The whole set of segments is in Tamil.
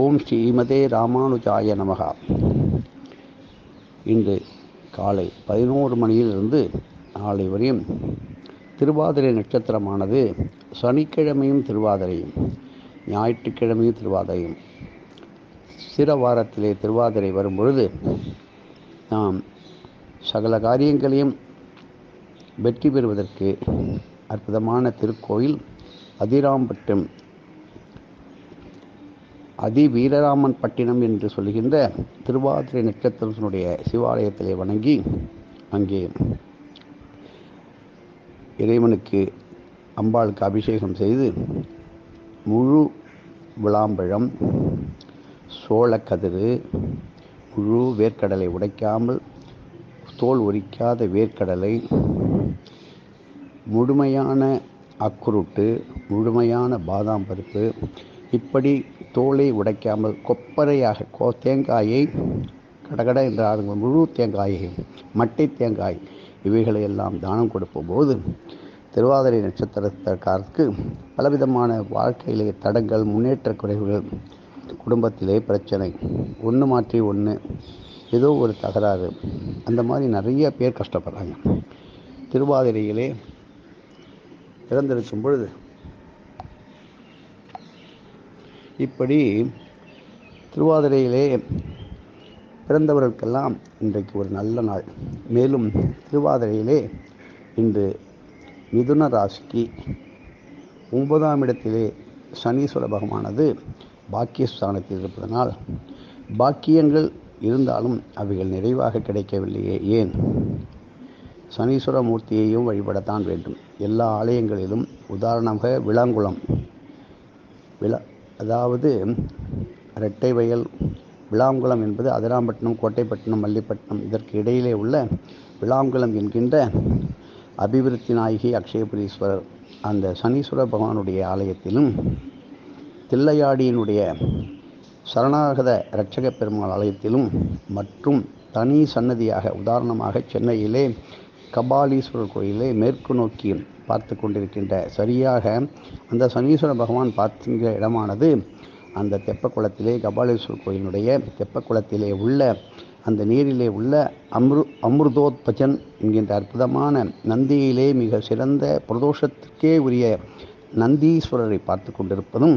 ஓம் ஸ்ரீமதே ராமானுஜாய நமகா. இன்று காலை பதினோரு மணியிலிருந்து நாளை வரையும் திருவாதிரை நட்சத்திரமானது சனிக்கிழமையும் திருவாதிரையும் ஞாயிற்றுக்கிழமையும் திருவாதிரையும். சிற வாரத்திலே திருவாதிரை வரும்பொழுது நாம் சகல காரியங்களையும் வெற்றி பெறுவதற்கு அற்புதமான திருக்கோயில் அதிராம்பட்டம் அதி வீரராமன் பட்டினம் என்று சொல்கின்ற திருவாதிரை நட்சத்திரத்தினுடைய சிவாலயத்திலே வணங்கி அங்கே இறைவனுக்கு அம்பாளுக்கு அபிஷேகம் செய்து முழு விளாம்பழம் சோளக்கதிர் முழு வேர்க்கடலை உடைக்காமல் தோல் உரிக்காத வேர்க்கடலை முழுமையான அக்குருட்டு முழுமையான பாதாம் பருப்பு இப்படி தோலை உடைக்காமல் கொப்பரையாக கோ தேங்காயை கடகட என்ற ஆறுங்க முழு தேங்காயை மட்டை தேங்காய் இவைகளை எல்லாம் தானம் கொடுக்கும் போது திருவாதிரை நட்சத்திரக்காரருக்கு பலவிதமான வாழ்க்கையிலே தடங்கள் முன்னேற்ற குறைவுகள் குடும்பத்திலே பிரச்சனை ஒன்று மாற்றி ஒன்று ஏதோ ஒரு தகராறு அந்த மாதிரி நிறைய பேர் கஷ்டப்படுறாங்க. திருவாதிரையிலே பிறந்திருக்கும் பொழுது இப்படி திருவாதிரையிலே பிறந்தவர்களுக்கெல்லாம் இன்றைக்கு ஒரு நல்ல நாள். மேலும் திருவாதிரையிலே இன்று மிதுன ராசிக்கு ஒன்பதாம் இடத்திலே சனீஸ்வர பகவானது பாக்கியஸ்தானத்தில் இருப்பதனால் பாக்கியங்கள் இருந்தாலும் அவைகள் நிறைவாக கிடைக்கவில்லையே. ஏன்? சனீஸ்வர மூர்த்தியையும் வழிபடத்தான் வேண்டும். எல்லா ஆலயங்களிலும் உதாரணமாக விளாங்குளம் விழா அதாவது இரட்டை வயல் விளாங்குளம் என்பது அதிராம்பட்டினம் கோட்டைப்பட்டினம் மல்லிப்பட்டினம். இதற்கு இடையிலே உள்ள விளாங்குளம் என்கின்ற அபிவிருத்தி நாயகி அக்ஷயபுரீஸ்வரர் அந்த சனீஸ்வர பகவானுடைய ஆலயத்திலும் தில்லையாடியினுடைய சரணாகத இரட்சக பெருமாள் ஆலயத்திலும் மற்றும் தனி சன்னதியாக உதாரணமாக சென்னையிலே கபாலீஸ்வரர் கோயிலே மேற்கு நோக்கி பார்த்து கொண்டிருக்கின்ற சரியாக அந்த சனீஸ்வர பகவான் பார்த்துங்கிற இடமானது அந்த தெப்பக்குளத்திலே கபாலீஸ்வரர் கோயிலுடைய தெப்பக்குளத்திலே உள்ள அந்த நீரிலே உள்ள அம்ரு அமிர்தோத்பஜன் என்கின்ற அற்புதமான நந்தியிலே மிக சிறந்த பிரதோஷத்திற்கே உரிய நந்தீஸ்வரரை பார்த்து கொண்டிருப்பதும்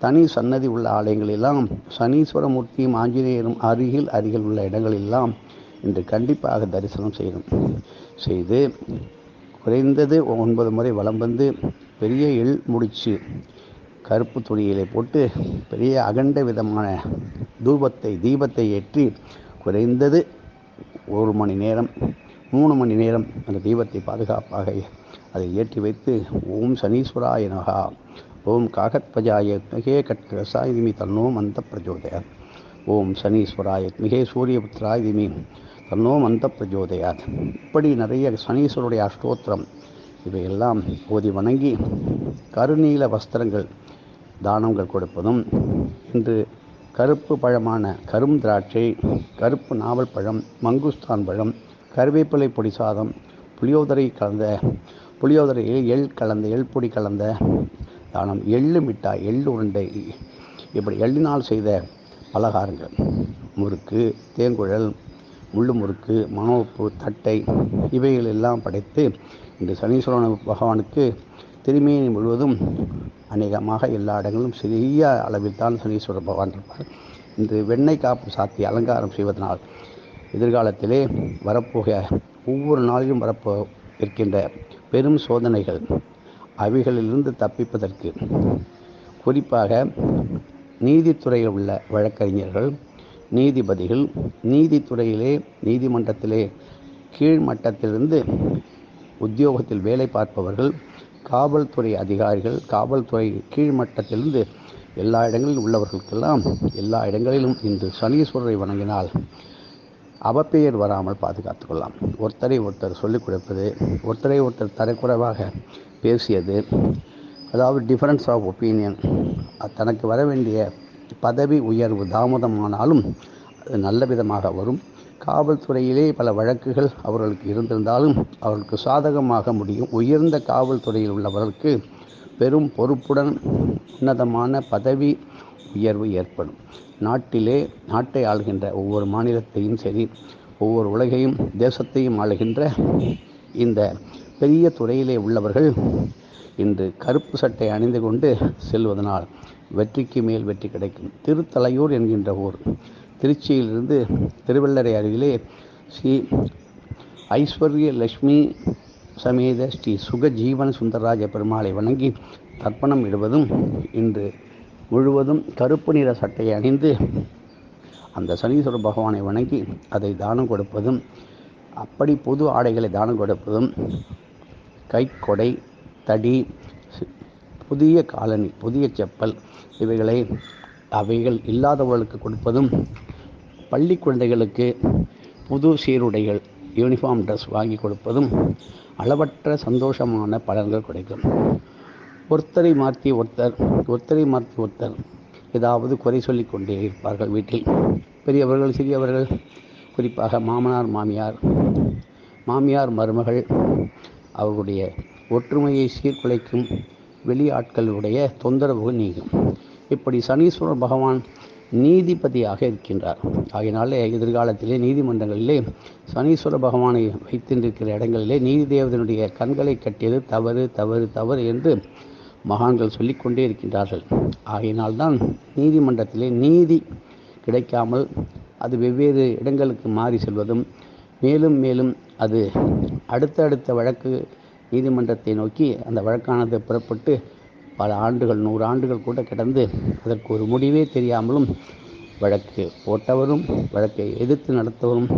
தனி சன்னதி உள்ள ஆலயங்களெல்லாம் சனீஸ்வரமூர்த்தியும் ஆஞ்சநேயரும் அருகில் அருகில் உள்ள இடங்களெல்லாம் இன்று கண்டிப்பாக தரிசனம் செய்யணும் செய்து குறைந்தது ஒன்பது முறை வலம் வந்து பெரிய எள் முடிச்சு கருப்பு துணியிலே போட்டு பெரிய அகண்ட விதமான தூபத்தை தீபத்தை ஏற்றி குறைந்தது ஒரு மணி நேரம் மூணு மணி நேரம் அந்த தீபத்தை பாதுகாப்பாக அதை ஏற்றி வைத்து ஓம் சனீஸ்வராய நகா ஓம் காகத்வஜாய மிகே கட்கசாய் திமி தன்னோ மந்த பிரஜோதய ஓம் சனீஸ்வராய மிகே சூரியபுத்திராய் தன்னோ மந்த பிரஜோதயாத் இப்படி நிறைய சனீஸ்வருடைய அஷ்டோத்திரம் இவையெல்லாம் ஓதி வணங்கி கருநீல வஸ்திரங்கள் தானங்கள் கொடுப்பதும் இன்று கருப்பு பழமான கரும் திராட்சை கருப்பு நாவல் பழம் மங்குஸ்தான் பழம் கருவேப்பிலை பொடி சாதம் புளியோதரை கலந்த புளியோதரையில் எள் கலந்த எள் பொடி கலந்த தானம் எள்ளு மிட்டாய் எள்ளு உருண்டை இப்படி எள்ளினால் செய்த பலகாரங்கள். முறுக்கு தேங்குழல் முள்ளு முறுக்கு மனோப்பு தட்டை இவைகள் எல்லாம் படைத்து இந்த சனீஸ்வரன் பகவானுக்கு திருமேனி முழுவதும் அநேகமாக எல்லா இடங்களிலும் சிறிய அளவில் தான் சனீஸ்வர பகவான் இருப்பார். இந்த வெண்ணெய் காப்பு சாத்தி அலங்காரம் செய்வதனால் எதிர்காலத்திலே வரப்போக ஒவ்வொரு நாளிலும் வரப்போ இருக்கின்ற பெரும் சோதனைகள் அவைகளிலிருந்து தப்பிப்பதற்கு. குறிப்பாக நீதித்துறையில் உள்ள வழக்கறிஞர்கள் நீதிபதிகள் நீதித்துறையிலே நீதிமன்றத்திலே கீழ்மட்டத்திலிருந்து உத்தியோகத்தில் வேலை பார்ப்பவர்கள் காவல்துறை அதிகாரிகள் காவல்துறை கீழ்மட்டத்திலிருந்து எல்லா இடங்களிலும் உள்ளவர்களுக்கெல்லாம் எல்லா இடங்களிலும் இன்று சனீஸ்வரரை வணங்கினால் அவப்பெயர் வராமல் பாதுகாத்து கொள்ளலாம். ஒருத்தரை ஒருத்தர் சொல்லிக் கொடுப்பது ஒருத்தரை ஒருத்தர் தரக்குறைவாக பேசியது அதாவது டிஃபரன்ஸ் ஆஃப் ஒப்பீனியன் தனக்கு வர வேண்டிய பதவி உயர்வு தாமதமானாலும் அது நல்ல விதமாக வரும். காவல்துறையிலே பல வழக்குகள் அவர்களுக்கு இருந்திருந்தாலும் அவர்களுக்கு சாதகமாக முடியும். உயர்ந்த காவல்துறையில் உள்ளவர்களுக்கு பெரும் பொறுப்புடன் உன்னதமான பதவி உயர்வு ஏற்படும். நாட்டிலே நாட்டை ஆளுகின்ற ஒவ்வொரு மாநிலத்தையும் சரி ஒவ்வொரு உலகையும் தேசத்தையும் ஆளுகின்ற இந்த பெரிய துறையிலே உள்ளவர்கள் இன்று கருப்பு சட்டை அணிந்து கொண்டு செல்வதனால் வெற்றிக்கு மேல் வெற்றி கிடைக்கும். திருத்தலையூர் என்கின்ற ஊர். திருச்சியிலிருந்து திருவள்ளரை அருகிலே ஸ்ரீ ஐஸ்வர்ய லட்சுமி சமேத ஸ்ரீ சுகஜீவன சுந்தரராஜ பெருமாளை வணங்கி தர்ப்பணம் இடுவதும் இன்று முழுவதும் கருப்பு நிற சட்டையை அணிந்து அந்த சனீஸ்வர பகவானை வணங்கி அதை தானம் கொடுப்பதும் அப்படி பொது ஆடைகளை தானம் கொடுப்பதும் கைக்கொடை தடி புதிய காலனி புதிய செப்பல். இவைகளை அவைகள் இல்லாதவர்களுக்கு கொடுப்பதும் பள்ளி குழந்தைகளுக்கு புது சீருடைகள் யூனிஃபார்ம் ட்ரெஸ் வாங்கி கொடுப்பதும் அளவற்ற சந்தோஷமான பலன்கள் கிடைக்கும். ஒருத்தரை மாற்றி ஒருத்தர் ஒருத்தரை மாற்றி ஒருத்தர் ஏதாவது குறை சொல்லி கொண்டே இருப்பார்கள் வீட்டில். பெரியவர்கள் சிறியவர்கள் குறிப்பாக மாமனார் மாமியார் மாமியார் மருமகள் அவர்களுடைய ஒற்றுமையை சீர்குலைக்கும் வெளி ஆட்களுடைய தொந்தரவு நீங்கும். இப்படி சனீஸ்வரர் பகவான் நீதிபதியாக இருக்கின்றார். ஆகையினாலே எதிர்காலத்திலே நீதிமன்றங்களிலே சனீஸ்வர பகவானை வைத்திருக்கிற இடங்களிலே நீதி தேவதனுடைய கண்களை கட்டியது தவறு தவறு தவறு என்று மகான்கள் சொல்லிக்கொண்டே இருக்கின்றார்கள். ஆகையினால்தான் நீதிமன்றத்திலே நீதி கிடைக்காமல் அது வெவ்வேறு இடங்களுக்கு மாறி செல்வதும் மேலும் மேலும் அது அடுத்தடுத்த வழக்கு நீதிமன்றத்தை நோக்கி அந்த வழக்கானது புறப்பட்டு பல ஆண்டுகள் நூறு ஆண்டுகள் கூட கிடந்து அதற்கு ஒரு முடிவே தெரியாமலும் வழக்கு போட்டவரும் வழக்கை எதிர்த்து நடத்தவரும்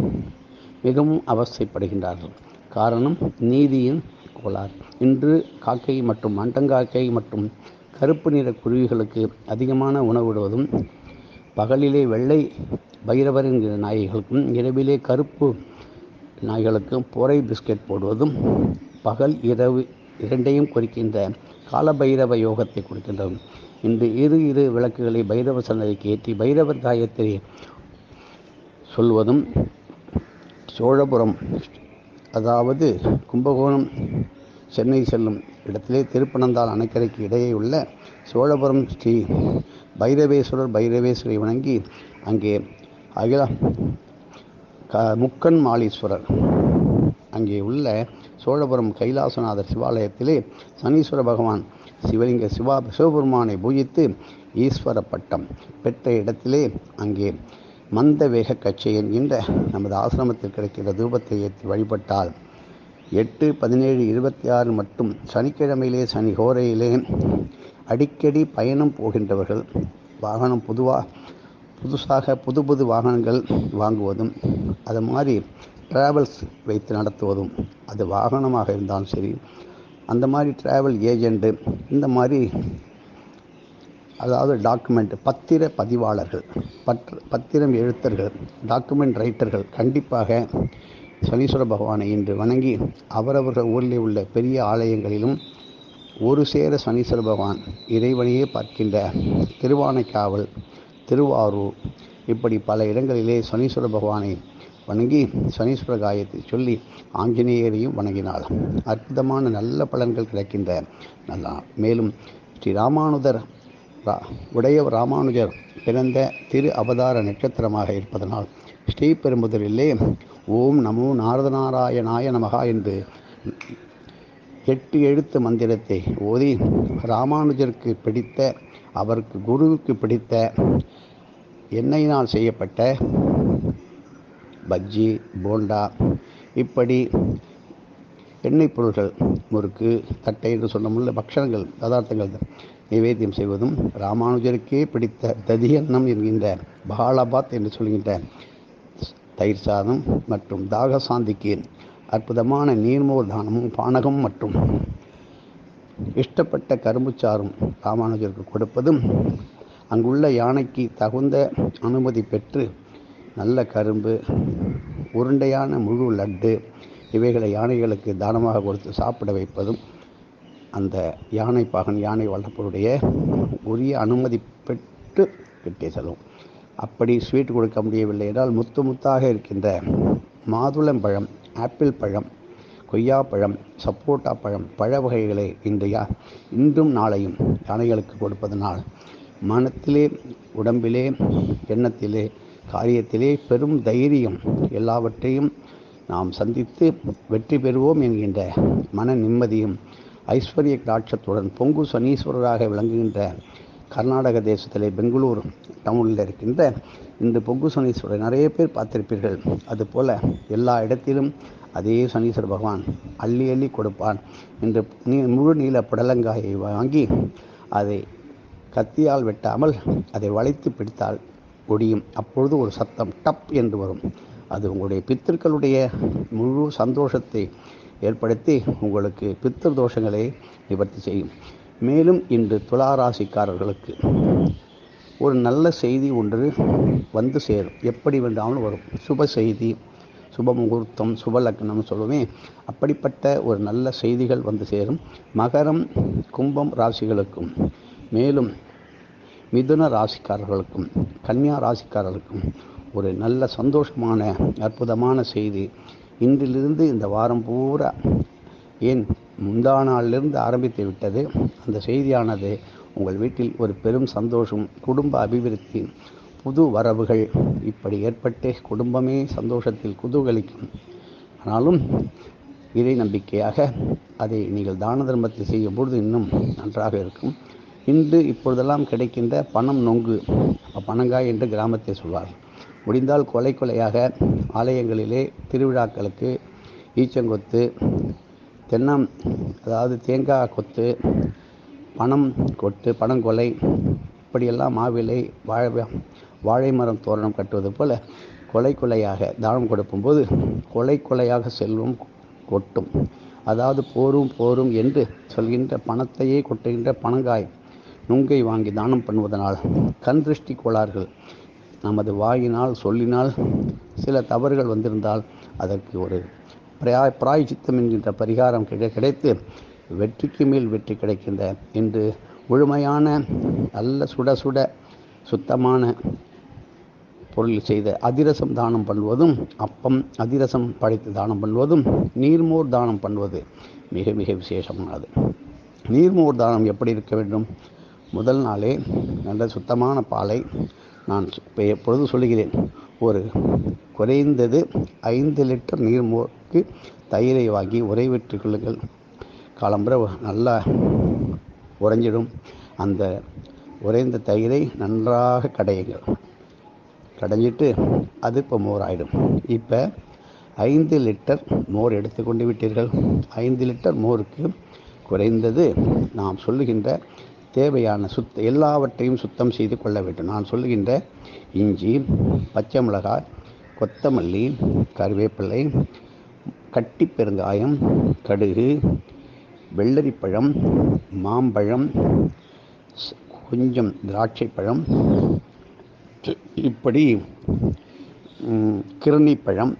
மிகவும் அவசைப்படுகின்றார்கள் காரணம் நீதியின் கோளாறு. இன்று காக்கை மற்றும் மண்டங்காக்கை மற்றும் கருப்பு நிற குருவிகளுக்கு அதிகமான உணவிடுவதும் பகலிலே வெள்ளை பைரவர் என்கிற நாய்களுக்கும் இரவிலே கருப்பு நாய்களுக்கும் பொறை பிஸ்கெட் போடுவதும் பகல் இரவு இரண்டையும் குறிக்கின்ற காலபைரவ யோகத்தை கொடுக்கின்றோம் இன்று இரு இரு விளக்குகளை பைரவ சன்னதிக்கு ஏற்றி பைரவ காயத்தை சொல்வதும் சோழபுரம் அதாவது கும்பகோணம் சென்னை செல்லும் இடத்திலே திருப்பனந்தாள் அணைக்கரைக்கு இடையே உள்ள சோழபுரம் ஸ்ரீ பைரவேஸ்வரர் பைரவேஸ்வரை வணங்கி அங்கே அகில க முக்கன் மாலீஸ்வரர் அங்கே உள்ள சோழபுரம் கைலாசநாதர் சிவாலயத்திலே சனீஸ்வர பகவான் சிவலிங்க சிவா சிவபெருமானை பூஜித்து ஈஸ்வர பட்டம் பெற்ற இடத்திலே அங்கே மந்த வேக கட்சி என்கின்ற நமது ஆசிரமத்தில் கிடைக்கிற தூபத்தை ஏற்றி வழிபட்டால் எட்டு பதினேழு இருபத்தி ஆறு மற்றும் சனிக்கிழமையிலே சனி ஹோரையிலே அடிக்கடி பயணம் போகின்றவர்கள் வாகனம் பொதுவாக புதுசாக புது புது வாகனங்கள் வாங்குவதும் அது மாதிரி ட்ராவல்ஸ் வைத்து நடத்துவதும் அது வாகனமாக இருந்தாலும் சரி அந்த மாதிரி ட்ராவல் ஏஜெண்ட்டு இந்த மாதிரி அதாவது டாக்குமெண்ட் பத்திர பதிவாளர்கள் பற்று பத்திரம் எழுத்தர்கள் டாக்குமெண்ட் ரைட்டர்கள் கண்டிப்பாக சனீஸ்வர பகவானை இன்று வணங்கி அவரவர்கள் ஊரில் உள்ள பெரிய ஆலயங்களிலும் ஒரு சேர சனீஸ்வர பகவான் இறைவனையே பார்க்கின்ற திருவானைக்காவல் திருவாரூர் இப்படி பல இடங்களிலே சனீஸ்வர பகவானை வணங்கி சனீஸ்வர காயத்தை சொல்லி ஆஞ்சநேயரையும் வணங்கினாள். அற்புதமான நல்ல பலன்கள் கிடைக்கின்ற நல்லா மேலும் ஸ்ரீ ராமானுதர் ரா- ராமானுஜர் பிறந்த திரு அவதார நட்சத்திரமாக இருப்பதனால் ஸ்ரீபெரும்புதரிலே ஓம் நமோ நாரதநாராயணாய நமகா என்று எட்டு எழுத்து மந்திரத்தை ஓதி ராமானுஜருக்கு பிடித்த அவருக்கு குருவுக்கு பிடித்த எண்ணெயினால் செய்யப்பட்ட பஜ்ஜி போண்டா இப்படி எண்ணெய் பொருள்கள் முறுக்கு தட்டை என்று சொன்னமுள்ள பக்ஷணங்கள் பதார்த்தங்கள் நைவேத்தியம் செய்வதும் ராமானுஜருக்கே பிடித்த ததியன்னம் என்கின்ற பகாலாபாத் என்று சொல்கின்ற தயிர் சாதம் மற்றும் தாகசாந்திக்கு அற்புதமான நீர்மோர் தானமும் பானகம் மற்றும் இஷ்டப்பட்ட கரும்புச்சாரும் ராமானுஜருக்கு கொடுப்பதும் அங்குள்ள யானைக்கு தகுந்த அனுமதி பெற்று நல்ல கரும்பு உருண்டையான முழு லட்டு இவைகளை யானைகளுக்கு தானமாக கொடுத்து சாப்பிட வைப்பதும் அந்த யானை பாகன் யானை வளர்ப்பவருடைய உரிய அனுமதி பெற்று கிட்டே செல்லும். அப்படி ஸ்வீட் கொடுக்க முடியவில்லை என்றால் முத்து முத்தாக இருக்கின்ற மாதுளம்பழம் ஆப்பிள் பழம் கொய்யாப்பழம் சப்போட்டா பழம் பழ வகைகளை இன்றைய இன்றும் நாளையும் யானைகளுக்கு கொடுப்பதனால் மனத்திலே உடம்பிலே எண்ணத்திலே காரியத்திலே பெரும் தைரியம் எல்லாவற்றையும் நாம் சந்தித்து வெற்றி பெறுவோம் என்கின்ற மன நிம்மதியும் ஐஸ்வர்ய காட்சத்துடன் பொங்கு சனீஸ்வரராக விளங்குகின்ற கர்நாடக தேசத்திலே பெங்களூர் டவுனில் இருக்கின்ற இந்த பொங்கு சனீஸ்வரர் நிறைய பேர் பார்த்திருப்பீர்கள். அதுபோல எல்லா இடத்திலும் அதே சனீஸ்வர பகவான் அள்ளி அள்ளி கொடுப்பான் என்று நீ முழு நீள புடலங்காயை வாங்கி அதை கத்தியால் வெட்டாமல் அதை வளைத்து பிடித்தால் ஒடியும். அப்பொழுது ஒரு சத்தம் டப் என்று வரும். அது உங்களுடைய பித்திருக்களுடைய முழு சந்தோஷத்தை ஏற்படுத்தி உங்களுக்கு பித்திரு தோஷங்களை நிவர்த்தி செய்யும். மேலும் இன்று துளாராசிக்காரர்களுக்கு ஒரு நல்ல செய்தி ஒன்று வந்து சேரும். எப்படி வேண்டாமலும் வரும். சுப செய்தி சுப முகூர்த்தம் சுப லக்னம் சொல்லுவேன் அப்படிப்பட்ட ஒரு நல்ல செய்திகள் வந்து சேரும். மகரம் கும்பம் ராசிகளுக்கும். மேலும் மிதுன ராசிக்காரர்களுக்கும் கன்னியா ராசிக்காரர்களுக்கும் ஒரு நல்ல சந்தோஷமான அற்புதமான செய்தி. இன்றிலிருந்து இந்த வாரம் பூரா ஏன் முந்தா நாளிலிருந்து ஆரம்பித்து விட்டது. அந்த செய்தியானது உங்கள் வீட்டில் ஒரு பெரும் சந்தோஷம் குடும்ப அபிவிருத்தி புது வரவுகள் இப்படி ஏற்பட்டு குடும்பமே சந்தோஷத்தில் குதூகலிக்கும். ஆனாலும் இறை நம்பிக்கையாக அதை நீங்கள் தான தர்மத்தில் செய்யும் பொழுது இன்னும் நன்றாக இருக்கும். இன்று இப்பொழுதெல்லாம் கிடைக்கின்ற பணம் நொங்கு. பணங்காய் என்று கிராமத்தை சொல்வார் முடிந்தால் கொலை கொலையாக ஆலயங்களிலே திருவிழாக்களுக்கு ஈச்சங்கொத்து தென்னம் அதாவது தேங்காய் கொத்து பணம் கொட்டு பணங்கொலை இப்படியெல்லாம் மாவிலை வாழை வாழை மரம் தோரணம் கட்டுவது போல கொலை கொலையாக தானம் கொடுக்கும்போது கொலை கொலையாக செல்வம் கொட்டும். அதாவது போரும் போரும் என்று சொல்கின்ற பணத்தையே கொட்டுகின்ற பணங்காய். நுங்கை வாங்கி தானம் பண்ணுவதனால் கண் திருஷ்டி கோளாறுகள் நமது வாயினால் சொல்லினால் சில தவறுகள் வந்திருந்தால் அதற்கு ஒரு பிரயா பிராய்ச்சித்தம் என்கின்ற பரிகாரம் கிடை கிடைத்து வெற்றிக்கு மேல் வெற்றி கிடைக்கின்ற இன்று முழுமையான நல்ல சுட சுட சுத்தமான பொருள் செய்த அதிரசம் தானம் பண்ணுவதும் அப்பம் அதிரசம் படைத்து தானம் பண்ணுவதும் நீர்மோர் தானம் பண்ணுவது மிக மிக விசேஷமானது. நீர்மோர் தானம் எப்படி இருக்க வேண்டும்? முதல் நாளே நல்ல சுத்தமான பாலை நான் இப்போ எப்பொழுது சொல்கிறேன் ஒரு குறைந்தது ஐந்து லிட்டர் நீர் மோருக்கு தயிரை வாங்கி உரை கொள்ளுங்கள். காலம்புற நல்லா உறைஞ்சிடும். அந்த உறைந்த தயிரை நன்றாக கடையுங்கள். கடைஞ்சிட்டு அது இப்போ மோர் ஆகிடும் இப்போ ஐந்து லிட்டர் மோர் எடுத்துக்கொண்டு விட்டீர்கள். ஐந்து லிட்டர் மோருக்கு குறைந்தது நாம் சொல்லுகின்ற தேவையான சுத்த எல்லாவற்றையும் சுத்தம் செய்து கொள்ள வேண்டும். நான் சொல்லுகின்ற இஞ்சி பச்சை மிளகாய் கொத்தமல்லி கருவேப்பிள்ளை கட்டி பெருங்காயம் கடுகு வெள்ளரிப்பழம் மாம்பழம் கொஞ்சம் திராட்சை பழம் இப்படி கிருணிப்பழம்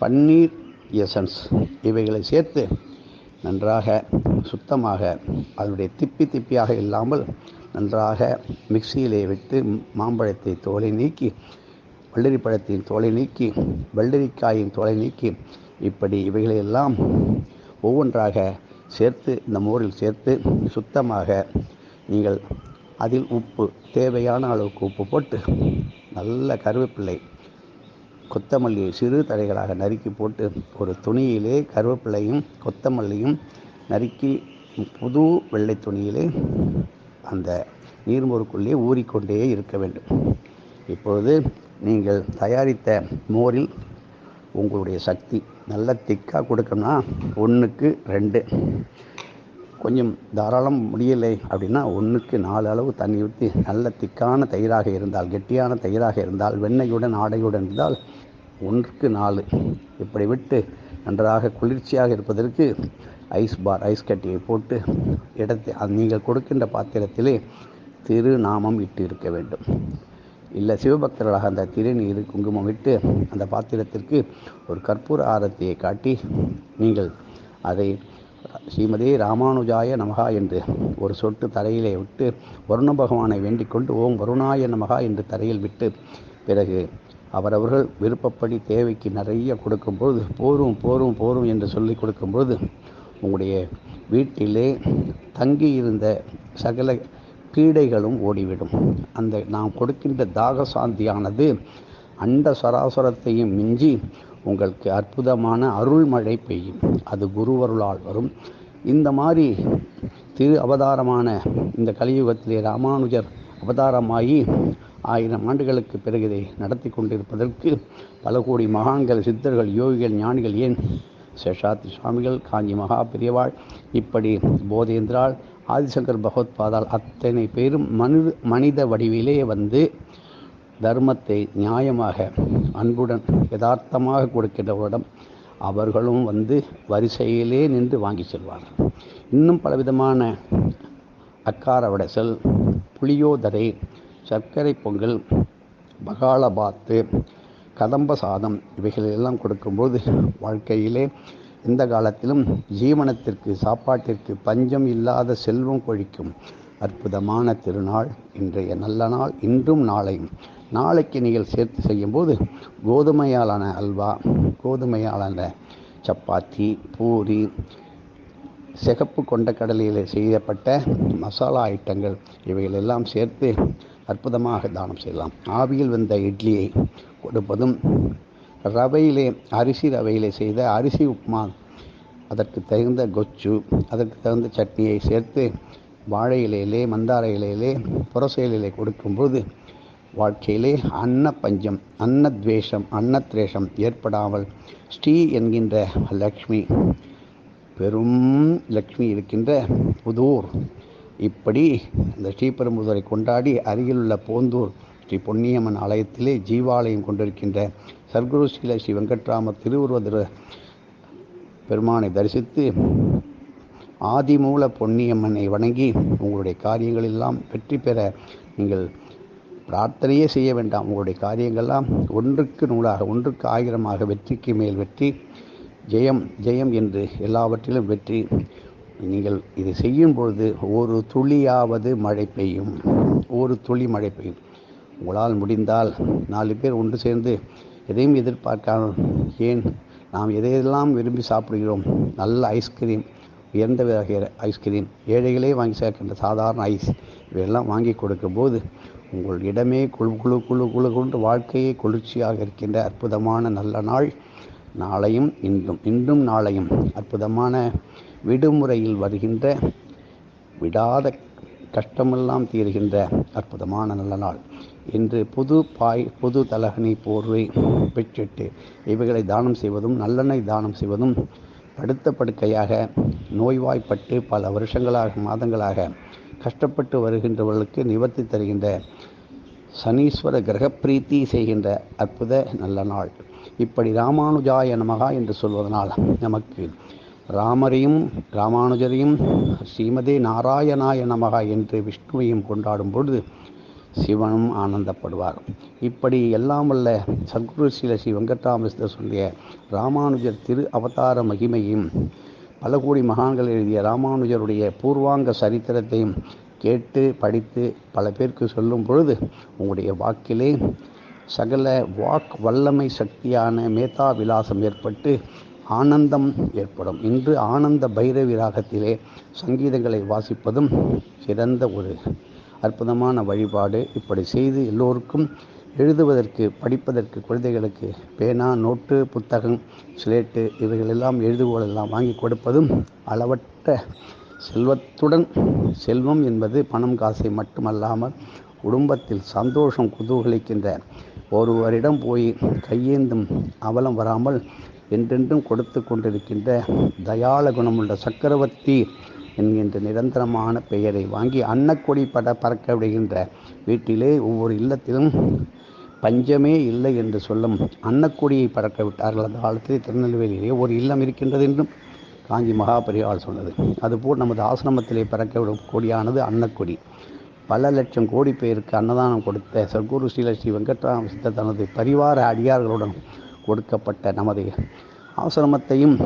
பன்னீர் எசன்ஸ் இவைகளை சேர்த்து நன்றாக சுத்தமாக அதனுடைய திப்பி திப்பியாக இல்லாமல் நன்றாக மிக்சியிலே விட்டு மாம்பழத்தை தோலை நீக்கி வெள்ளரி பழத்தின் தோலை நீக்கி வெள்ளரிக்காயின் தோலை நீக்கி இப்படி இவைகளையெல்லாம் ஒவ்வொன்றாக சேர்த்து இந்த மோரில் சேர்த்து சுத்தமாக நீங்கள் அதில் உப்பு தேவையான அளவுக்கு உப்பு போட்டு நல்ல கருவேப்பிள்ளை கொத்தமல்லியை சிறு தரைகளாக நறுக்கி போட்டு ஒரு துணியிலே கருவேப்பிள்ளையும் கொத்தமல்லியும் நறுக்கி புது வெள்ளை துணியிலே அந்த நீர்மோருக்குள்ளே ஊறிக்கொண்டே இருக்க வேண்டும். இப்பொழுது நீங்கள் தயாரித்த மோரில் உங்களுடைய சக்தி நல்ல திக்காக கொடுக்கணும்னா ஒன்றுக்கு ரெண்டு. கொஞ்சம் தாராளம் முடியலை அப்படின்னா ஒன்றுக்கு நாலு அளவு தண்ணி ஊற்றி நல்ல திக்கான தயிராக இருந்தால் கெட்டியான தயிராக இருந்தால் வெண்ணெயுடன் ஆடையுடன் இருந்தால் ஒன்றுக்கு நாலு. இப்படி விட்டு நன்றாக குளிர்ச்சியாக இருப்பதற்கு ஐஸ் பார் ஐஸ் கட்டியை போட்டு இடத்தை அது நீங்கள் கொடுக்கின்ற பாத்திரத்திலே திருநாமம் இட்டு இருக்க வேண்டும். இல்லை சிவபக்தர்களாக அந்த திருநீர் குங்குமம் விட்டு அந்த பாத்திரத்திற்கு ஒரு கற்பூர ஆரத்தியை காட்டி நீங்கள் அதை ஸ்ரீமதே ராமானுஜாய நமகா என்று ஒரு சொட்டு தரையிலே விட்டு வருண பகவானை வேண்டிக் கொண்டு ஓம் வருணாய நமகா என்று தரையில் விட்டு பிறகு அவரவர்கள் விருப்பப்படி தேவைக்கு நிறைய கொடுக்கும்போது போரும் போரும் போரும் என்று சொல்லி கொடுக்கும்போது உங்களுடைய வீட்டிலே தங்கியிருந்த சகல பீடைகளும் ஓடிவிடும். அந்த நாம் கொடுக்கின்ற தாக சாந்தியானது அண்ட சராசரத்தையும் மிஞ்சி உங்களுக்கு அற்புதமான அருள்மழை பெய்யும். அது குருவருளால் வரும். இந்த மாதிரி திரு அவதாரமான இந்த கலியுகத்திலே ராமானுஜர் அவதாரமாகி ஆயிரம் ஆண்டுகளுக்கு பிறகு இதை நடத்தி கொண்டிருப்பதற்கு பல கோடி மகான்கள் சித்தர்கள் யோகிகள் ஞானிகள் ஏன் சேஷாத்ரி சுவாமிகள் காஞ்சி மகா பெரியவாள் இப்படி போதேந்திரால் ஆதிசங்கர் பகவத்பாதால் அத்தனை பேரும் மனித மனித வடிவிலே வந்து தர்மத்தை நியாயமாக அன்புடன் யதார்த்தமாக கொடுக்கின்றவரிடம் அவர்களும் வந்து வரிசையிலே நின்று வாங்கி செல்வார்கள் இன்னும் பலவிதமான அக்கார வடைசல் புளியோதரை சர்க்கரை பொங்கல் பகாலபாத்து கதம்ப சாதம் இவைகளெல்லாம் கொடுக்கும்போது வாழ்க்கையிலே எந்த காலத்திலும் ஜீவனத்திற்கு சாப்பாட்டிற்கு பஞ்சம் இல்லாத செல்வம் கொழிக்கும் அற்புதமான திருநாள் இன்றைய நல்ல நாள். இன்றும் நாளையும் நாளைக்கு நீங்கள் சேர்த்து செய்யும்போது கோதுமையாலான அல்வா கோதுமையாலான சப்பாத்தி பூரி சிகப்பு கொண்ட கடலையில் செய்யப்பட்ட மசாலா ஐட்டங்கள் இவைகளெல்லாம் சேர்த்து அற்புதமாக தானம் செய்யலாம். ஆவியில் வந்த இட்லியை கொடுப்பதும் ரவையிலே அரிசி ரவையிலே செய்த அரிசி உப்புமா அதற்கு தகுந்த கொச்சு அதற்கு தகுந்த சட்னியை சேர்த்து வாழை இலையிலே மந்தார இலையிலே புரச இலையிலே கொடுக்கும்போது வாழ்க்கையிலே அன்ன பஞ்சம் அன்னத்வேஷம் அன்னத்ரேஷம் ஏற்படாமல் ஸ்ரீ என்கின்ற லக்ஷ்மி பெரும் லக்ஷ்மி இருக்கின்ற புதூர் இப்படி இந்த ஸ்ரீபெரும்புதூரை கொண்டாடி அருகிலுள்ள போந்தூர் ஸ்ரீ பொன்னியம்மன் ஆலயத்திலே ஜீவாலயம் கொண்டிருக்கின்ற சர்க்குரு ஸ்ரீல ஸ்ரீ வெங்கட்ராம திருவுருவ பெருமானை தரிசித்து ஆதிமூல பொன்னியம்மனை வணங்கி உங்களுடைய காரியங்களெல்லாம் வெற்றி பெற நீங்கள் பிரார்த்தனையே செய்ய வேண்டாம். உங்களுடைய காரியங்கள்லாம் ஒன்றுக்கு நூலாக ஒன்றுக்கு ஆயிரமாக வெற்றிக்கு மேல் வெற்றி ஜெயம் ஜெயம் என்று எல்லாவற்றிலும் வெற்றி. நீங்கள் இதை செய்யும்பொழுது ஒரு துளியாவது மழை பெய்யும். ஒரு துளி மழை பெய்யும். உங்களால் முடிந்தால் நாலு பேர் ஒன்று சேர்ந்து எதையும் எதிர்பார்க்காமல் ஏன் நாம் எதையெல்லாம் விரும்பி சாப்பிடுகிறோம்? நல்ல ஐஸ்கிரீம் உயர்ந்த வகை ஐஸ்கிரீம் ஏழைகளே வாங்கி சேர்க்கின்ற சாதாரண ஐஸ் இவையெல்லாம் வாங்கி கொடுக்கும்போது உங்கள் இடமே குழு குழு குழு குழு கொண்டு வாழ்க்கையே குளிர்ச்சியாக இருக்கின்ற அற்புதமான நல்ல நாள். நாளையும் இன்றும் இன்றும் நாளையும் அற்புதமான விடுமுறையில் வருகின்ற விடாத கஷ்டமெல்லாம் தீர்கின்ற அற்புதமான நல்ல நாள். இன்று புது பாய் புது தலகனி போர்வை பெட்ஷீட்டு இவைகளை தானம் செய்வதும் நல்லெண்ணெய் தானம் செய்வதும் படுத்த படுக்கையாக நோய்வாய்ப்பட்டு பல வருஷங்களாக மாதங்களாக கஷ்டப்பட்டு வருகின்றவர்களுக்கு நிவர்த்தி தருகின்ற சனீஸ்வர கிரகப்பிரீத்தி செய்கின்ற அற்புத நல்ல நாள். இப்படி ராமானுஜாய நமகா என்று சொல்வதனால் நமக்கு ராமரையும் ராமானுஜரையும் ஸ்ரீமதே நாராயணாய நமகா என்று விஷ்ணுவையும் கொண்டாடும் பொழுது சிவனும் ஆனந்தப்படுவார். இப்படி எல்லாம் வல்ல சத்குரு ஸ்ரீல ஸ்ரீ வெங்கட்ராமஸ்தர் சொல்லிய ராமானுஜர் திரு அவதார மகிமையும் பல கோடி மகான்கள் எழுதிய ராமானுஜருடைய பூர்வாங்க சரித்திரத்தையும் கேட்டு படித்து பல பேருக்கு சொல்லும் பொழுது உங்களுடைய வாக்கிலே சகல வாக் வல்லமை சக்தியான மேதா விலாசம் ஏற்பட்டு ஆனந்தம் ஏற்படும். இன்று ஆனந்த பைரவி ராகத்திலே சங்கீதங்களை வாசிப்பதும் சிறந்த ஒரு அற்புதமான வழிபாடு. இப்படி செய்து எல்லோருக்கும் எழுதுவதற்கு படிப்பதற்கு குழந்தைகளுக்கு பேனா நோட்டு புத்தகம் ஸ்லேட்டு இவைகளெல்லாம் எழுதுகோளெல்லாம் வாங்கி கொடுப்பதும் அளவற்ற செல்வத்துடன். செல்வம் என்பது பணம் காசை மட்டுமல்லாமல் குடும்பத்தில் சந்தோஷம் குதூகலிக்கின்ற. ஒருவரிடம் போய் கையேந்தும் அவலம் வராமல் என்றென்றும் கொடுத்து கொண்டிருக்கின்ற தயாள குணமுள்ள சக்கரவர்த்தி என்கின்ற நிரந்தரமான பெயரை வாங்கி அன்னக்கொடி பட பறக்க விடுகின்ற வீட்டிலே ஒவ்வொரு இல்லத்திலும் பஞ்சமே இல்லை என்று சொல்லும் அன்னக்கொடியை பறக்க விட்டார்கள் அந்த காலத்திலே திருநெல்வேலியிலே ஒரு இல்லம் இருக்கின்றது என்றும் காஞ்சி மகாபரியால் சொன்னது. அதுபோல் நமது ஆசிரமத்திலே பறக்க விடும் கொடியானது அன்னக்கொடி. பல லட்சம் கோடி பேருக்கு அன்னதானம் கொடுத்த சர்க்குரு ஸ்ரீலட்சுமி வெங்கட்ராம சித்த தனது பரிவார அடியார்களுடன் கொடுக்கப்பட்ட நமது ஆசிரமத்தையும்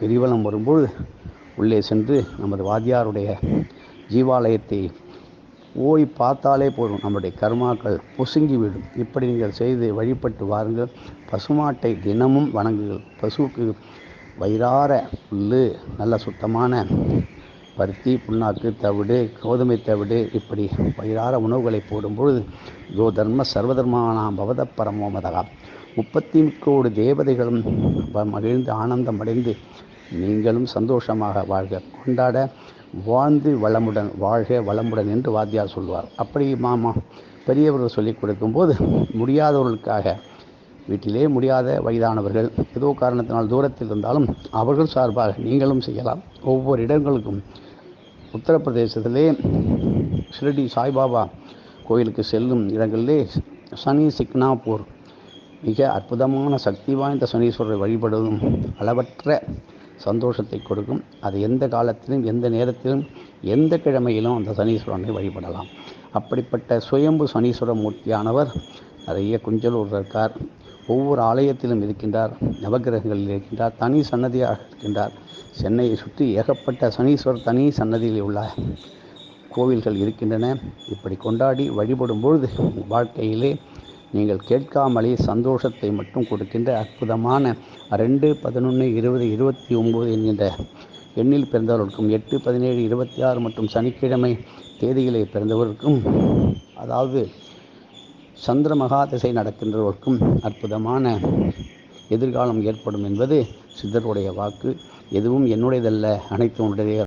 கிரிவலம் வரும்பொழுது உள்ளே சென்று நமது வாத்தியாருடைய ஜீவாலயத்தை ஓய் பார்த்தாலே போதும். நம்முடைய கர்மாக்கள் பொசுங்கிவிடும் இப்படி நீங்கள் செய்து வழிபட்டு வாருங்கள். பசுமாட்டை தினமும் வணங்குங்கள். பசுவுக்கு வயிறார புல்லு நல்ல சுத்தமான பருத்தி புண்ணாக்கு தவிடு கோதுமை தவிடு இப்படி வயிறார உணவுகளை போடும்பொழுது யோ தர்ம சர்வதர்மானாம் பவத பரமோமதகா முப்பத்தி கோடி தேவதைகளும் வ- மகிழ்ந்து ஆனந்தம் அடைந்து நீங்களும் சந்தோஷமாக வாழ்க. கொண்டாட வாழ்ந்து வளமுடன் வாழ்க வளமுடன் என்று வாத்தியார் சொல்வார். அப்படி மாமா பெரியவர்கள் சொல்லிக் கொடுக்கும்போது முடியாதவர்களுக்காக வீட்டிலே முடியாத வயதானவர்கள் ஏதோ காரணத்தினால் தூரத்தில் இருந்தாலும் அவர்கள் சார்பாக நீங்களும் செய்யலாம். ஒவ்வொரு இடங்களுக்கும் உத்தரப்பிரதேசத்திலே ஷிரடி சாய்பாபா கோயிலுக்கு செல்லும் இடங்களிலே சனி சிக்னாப்பூர் மிக அற்புதமான சக்தி வாய்ந்த சனீஸ்வரரை வழிபடுவதும் அளவற்ற சந்தோஷத்தை கொடுக்கும். அது எந்த காலத்திலும் எந்த நேரத்திலும் எந்த கிழமையிலும் அந்த சனீஸ்வரனை வழிபடலாம். அப்படிப்பட்ட சுயம்பு சனீஸ்வர மூர்த்தியானவர் நிறைய குஞ்சலூர் இருக்கார். ஒவ்வொரு ஆலயத்திலும் இருக்கின்றார் நவகிரகங்களில் இருக்கின்றார் தனி சன்னதியாக இருக்கின்றார். சென்னையை சுற்றி ஏகப்பட்ட சனீஸ்வரர் தனி சன்னதியில் உள்ள கோவில்கள் இருக்கின்றன. இப்படி கொண்டாடி வழிபடும் பொழுது வாழ்க்கையிலே நீங்கள் கேட்காமலே சந்தோஷத்தை மட்டும் கொடுக்கின்ற அற்புதமான ரெண்டு பதினொன்று இருபது இருபத்தி ஒம்பது என்கின்ற எண்ணில் பிறந்தவர்களுக்கும் எட்டு பதினேழு இருபத்தி ஆறு மற்றும் சனிக்கிழமை தேதியிலே பிறந்தவர்களுக்கும் அதாவது சந்திர மகா திசை நடக்கின்றவர்க்கும் அற்புதமான எதிர்காலம் ஏற்படும் என்பது சித்தருடைய வாக்கு. எதுவும் என்னுடையதல்ல அனைத்தும்